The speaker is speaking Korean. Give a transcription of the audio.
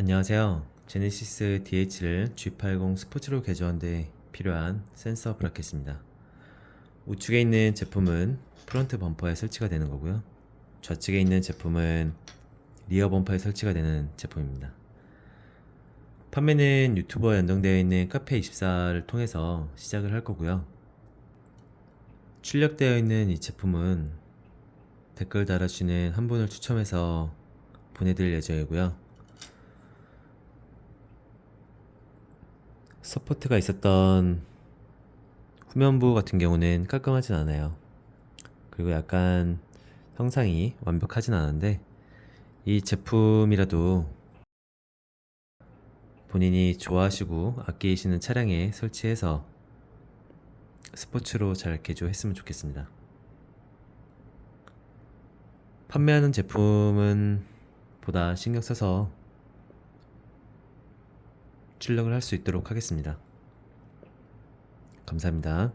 안녕하세요. 제네시스 DH를 G80 스포츠로 개조한 데 필요한 센서 브라켓입니다. 우측에 있는 제품은 프론트 범퍼에 설치가 되는 거고요. 좌측에 있는 제품은 리어 범퍼에 설치가 되는 제품입니다. 판매는 유튜버에 연동되어 있는 카페24를 통해서 시작을 할 거고요. 출력되어 있는 이 제품은 댓글 달아주시는 한 분을 추첨해서 보내드릴 예정이고요. 서포트가 있었던 후면부 같은 경우는 깔끔하진 않아요. 그리고 약간 형상이 완벽하진 않은데 이 제품이라도 본인이 좋아하시고 아끼시는 차량에 설치해서 스포츠로 잘 개조했으면 좋겠습니다. 판매하는 제품은 보다 신경 써서 출력을 할 수 있도록 하겠습니다. 감사합니다.